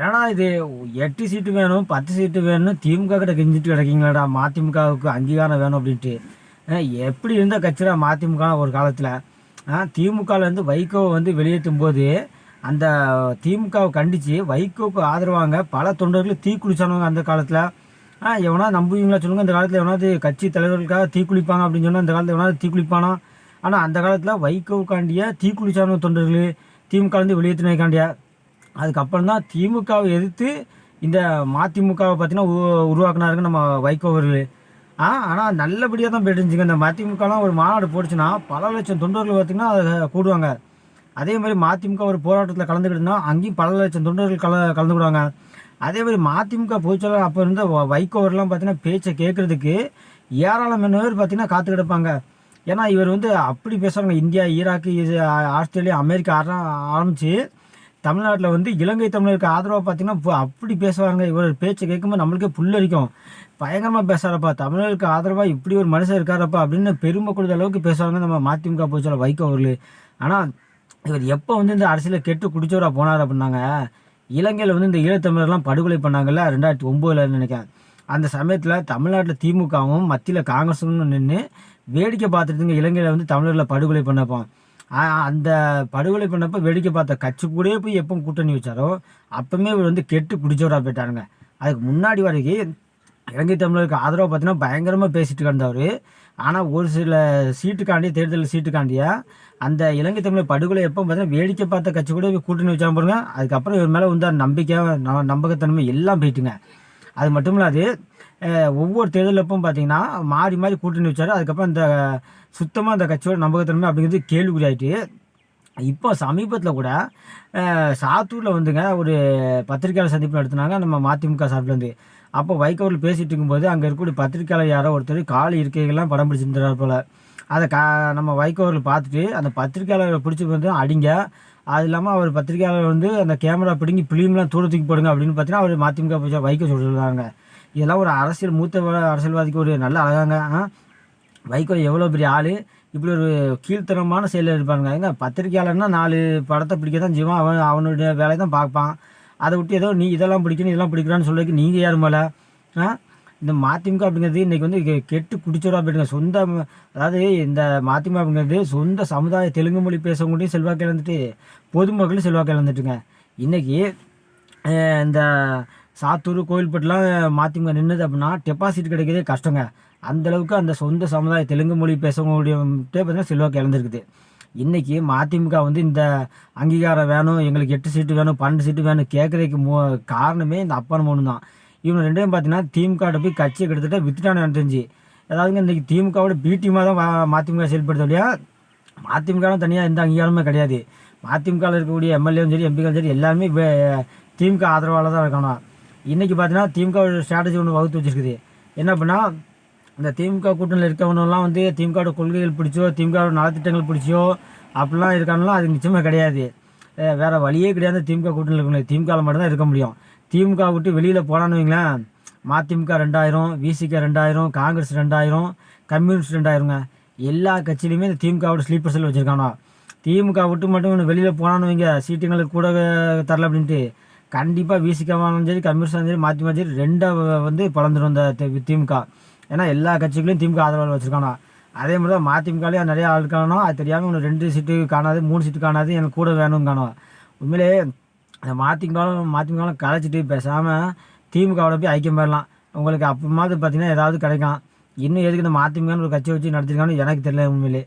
ஏன்னா இது? எட்டு சீட்டு வேணும் பத்து சீட்டு வேணும்னு திமுக கிட்ட கெஞ்சிட்டு கிடைக்கீங்களாடா. மதிமுகவுக்கு அங்கீகாரம் வேணும் அப்படின்ட்டு. எப்படி இருந்த கட்சிடா மதிமுக ஒரு காலத்தில்? திமுகலேருந்து வைகோவை வந்து வெளியேற்றும் போது அந்த திமுகவை கண்டித்து வைகோவுக்கு ஆதரவாங்க பல தொண்டர்கள் தீக்குளிச்சானவங்க அந்த காலத்தில். எவனா நம்புவீங்களா சொல்லுங்கள் இந்த காலத்தில் எவனாவது கட்சி தலைவர்களுக்காக தீக்குளிப்பாங்க அப்படின்னு சொன்னால் அந்த காலத்தில் எவனாவது தீக்குளிப்பானா ஆனால் அந்த காலத்தில் வைகோவுக்காண்டிய தீக்குளிச்சானவங்க தொண்டர்கள். திமுகலேருந்து வெளியேற்றினதுக்காண்டிய அதுக்கப்புறம் தான் திமுகவை எதிர்த்து இந்த மதிமுகவை பார்த்தீங்கன்னா உ- உருவாக்குனாருங்க நம்ம வைகோ அவர்கள். ஆ ஆனால் நல்லபடியாக தான் போயிட்டு இந்த மதிமுகலாம் ஒரு மாநாடு போட்டுச்சுன்னா பல லட்சம் தொண்டர்கள் பார்த்தீங்கன்னா அதை கூடுவாங்க. அதே மாதிரி மதிமுக ஒரு போராட்டத்தில் கலந்துக்கிட்டுனா அங்கேயும் பல லட்சம் தொண்டர்கள் கல கலந்துக்கிடுவாங்க. அதே மாதிரி மதிமுக பொதுச்செயலாளர் அப்போ இருந்த வ- வைகோ பார்த்தீங்கன்னா பேச்சை கேட்குறதுக்கு ஏராளமான பேர் பார்த்திங்கன்னா காத்து கிடப்பாங்க ஏன்னா இவர் வந்து அப்படி பேசுகிறாங்க இந்தியா ஈராக்கு ஆஸ்திரேலியா அமெரிக்கா ஆர- ஆரம்பிச்சு தமிழ்நாட்டில் வந்து இலங்கை தமிழருக்கு ஆதரவாக பார்த்தீங்கன்னா இப்போ அப்படி பேசுவாங்க இவர் பேச்சு கேட்கும்போது நம்மளுக்கே புல்லரிக்கும் பயங்கரமாக பேசுகிறப்பா தமிழருக்கு ஆதரவாக இப்படி ஒரு மனுஷன் இருக்காரப்பா அப்படின்னு பெருமை கொடுத்த அளவுக்கு பேசுவாங்க நம்ம மதிமுக போச்சால வைகோ அவர்கள். ஆனால் இவர் எப்போ வந்து இந்த அரசியலில் கெட்டு குடிச்சவராக போனார் அப்படின்னாங்க. இலங்கையில் வந்து இந்த ஈழத்தமிழர்லாம் படுகொலை பண்ணாங்கல்ல ரெண்டாயிரத்தி ஒம்போதில் நினைக்கிறேன். அந்த சமயத்தில் தமிழ்நாட்டில் திமுகவும் மத்தியில் காங்கிரஸும் நின்று வேடிக்கை பார்த்துட்டுங்க இலங்கையில் வந்து தமிழர்களை படுகொலை பண்ணப்போ. அந்த படுகொலை பண்ணப்போ வேடிக்கை பார்த்த கட்சி கூடயே போய் எப்போ கூட்டணி வச்சாரோ அப்பவுமே இவர் வந்து கெட்டு குடிச்சவராக போயிட்டாருங்க. அதுக்கு முன்னாடி வரைக்கும் இலங்கை தமிழருக்கு ஆதரவு பார்த்தீங்கன்னா பயங்கரமாக பேசிட்டு கிடந்தவர். ஆனால் ஒரு சில சீட்டுக்காண்டி தேர்தல் சீட்டுக்காண்டியா அந்த இலங்கை தமிழர் படுகொலை எப்போ பார்த்தீங்கன்னா வேடிக்கை பார்த்த கட்சி கூட போய் கூட்டணி வச்சாம பாருங்க. அதுக்கப்புறம் இவர் மேலே வந்து நம்பிக்கை ந- நம்பகத்தன்மை எல்லாம் போயிட்டுங்க. அது மட்டும் இல்லாது ஒவ்வொரு ஒவ்வொரு தேர்தலப்பும் பார்த்தீங்கன்னா மாறி மாறி கூட்டணி வச்சார். அதுக்கப்புறம் இந்த சுத்தமாக அந்த கட்சியோட நம்பகத்தன்மை அப்படிங்கிறது கேள்விக்குறியாயிட்டு. இப்போ சமீபத்தில் கூட சாத்தூரில் வந்துங்க ஒரு பத்திரிகையாளர் சந்திப்பு நடத்தினாங்க நம்ம மதிமுக சார்பிலேருந்து அப்போ வைகோவில் பேசிகிட்டு இருக்கும்போது அங்கே இருக்கக்கூடிய பத்திரிகையாளர் யாரோ ஒருத்தர் காலி இருக்கைகள்லாம் படம் பிடிச்சிருந்தார் போல். அதை கா நம்ம வைகோவர்கள் பார்த்துட்டு அந்த பத்திரிக்கையாளரை பிடிச்சி வந்து அடிங்க. அது இல்லாமல் அவர் பத்திரிக்கையாளர் வந்து அந்த கேமரா பிடிங்கி பிலிம்லாம் தூர தூக்கி போடுங்க அப்படின்னு பார்த்தீங்கன்னா அவர் மதிமுக வைகோ சொல்லிருக்காங்க இதெல்லாம் ஒரு அரசியல் மூத்த அரசியல்வாதிக்கு ஒரு நல்ல அழகாங்க வைகோ எவ்வளோ பெரிய ஆள்? இப்படி ஒரு கீழ்த்தரமான செயலில் இருப்பாங்க எங்க? பத்திரிக்கையாளர்னா நாலு படத்தை பிடிக்க தான் செய்வான். அவன் அவனுடைய வேலையை தான் பார்ப்பான். அதை விட்டு ஏதோ நீ இதெல்லாம் பிடிக்கணும் இதெல்லாம் பிடிக்கிறான்னு சொல்லிக்கு நீங்கள் யார் மேலே? ஆ? இந்த மதிமுக அப்படிங்கிறது இன்றைக்கி வந்து கெட்டு குடிச்சோரா போயிடுங்க சொந்த அதாவது இந்த மதிமுக அப்படிங்கிறது சொந்த சமுதாய தெலுங்கு மொழி பேசவங்களையும் செல்வாக்கு இழந்துட்டு பொதுமக்களும் செல்வாக்கு இழந்துட்டுங்க. இன்றைக்கி இந்த சாத்தூர் கோயில்பட்டுலாம் மதிமுக நின்றுது அப்படின்னா டெபாசிட் கிடைக்கிறதே கஷ்டங்க. அந்தளவுக்கு அந்த சொந்த சமுதாய தெலுங்கு மொழி பேசவங்களுடைய பார்த்தீங்கன்னா செல்வாக்கு இழந்திருக்குது இன்றைக்கி மதிமுக வந்து இந்த அங்கீகாரம் வேணும் எங்களுக்கு எட்டு சீட்டு வேணும் பன்னெண்டு சீட்டு வேணும் கேட்குறதுக்கு மோ காரணமே இந்த அப்பன் மோனு தான். இவங்க ரெண்டையும் பார்த்தீங்கன்னா திமுக போய் கட்சியை கிட்டத்தட்ட வித்துட்டானு தெரிஞ்சு. அதாவதுங்க இன்றைக்கி திமுகவோட பிடிமாக தான் மதிமுக செயல்படுத்த இல்லையா தனியாக எந்த அங்கீகாரமே கிடையாது. மதிமுகவில் இருக்கக்கூடிய எம்எல்ஏவும் சரி எம்பிக்களும் சரி எல்லாருமே திமுக ஆதரவாளர் தான் இருக்கணும். இன்றைக்கி பார்த்தீங்கன்னா திமுக ஸ்ட்ராட்டஜி ஒன்று வகுத்து வச்சிருக்குது. என்ன அப்படின்னா இந்த திமுக கூட்டணியில் இருக்கவனெல்லாம் வந்து திமுகவோட கொள்கைகள் பிடிச்சோ திமுகவோட நலத்திட்டங்கள் பிடிச்சோ அப்படிலாம் இருக்கானுலாம் அது நிச்சயமாக கிடையாது. வேறு வழியே கிடையாது திமுக கூட்டணியில் இருக்கணும் திமுகவில் மட்டும்தான் இருக்க முடியும். திமுக விட்டு வெளியில் போனான்னு வைங்களேன் மதிமுக ரெண்டாயிரம் விசிக ரெண்டாயிரம் காங்கிரஸ் ரெண்டாயிரம் கம்யூனிஸ்ட் ரெண்டாயிரங்க. எல்லா கட்சியிலையுமே இந்த திமுகவோட ஸ்லீப்பர் செல் வச்சுருக்கானோ திமுக விட்டு மட்டும் வெளியில் போனான்னு வைங்க சீட்டுங்களுக்கு கூட தரல அப்படின்ட்டு. கண்டிப்பாக விசிகமானாலும் சரி கம்யூனிஸ்டாக சரி மாற்றி மாற்றி ரெண்டாக வந்து பழந்துடும் இந்த திமுக. ஏன்னா எல்லா கட்சிகளையும் திமுக ஆதரவாளர் வச்சுருக்கானோ அதே மாதிரி தான் மதிமுகலேயே நிறைய ஆள் காணும் அது தெரியாமல் இவனு ரெண்டு சீட்டு காணாது மூணு சீட்டு காணாது எனக்கு கூட வேணும்னு காணும். உண்மையிலே அந்த மதிமுகவும் மதிமுகவும் கலைச்சிட்டு பேசாமல் திமுகவோட போய் ஐக்கியம் பெறலாம். உங்களுக்கு அப்புறமாவது பார்த்தீங்கன்னா ஏதாவது கிடைக்கும். இன்னும் எதுக்கு இந்த மதிமுகன்னு ஒரு கட்சி வச்சு நடத்திருக்கான்னு எனக்கு தெரியல உண்மையிலே.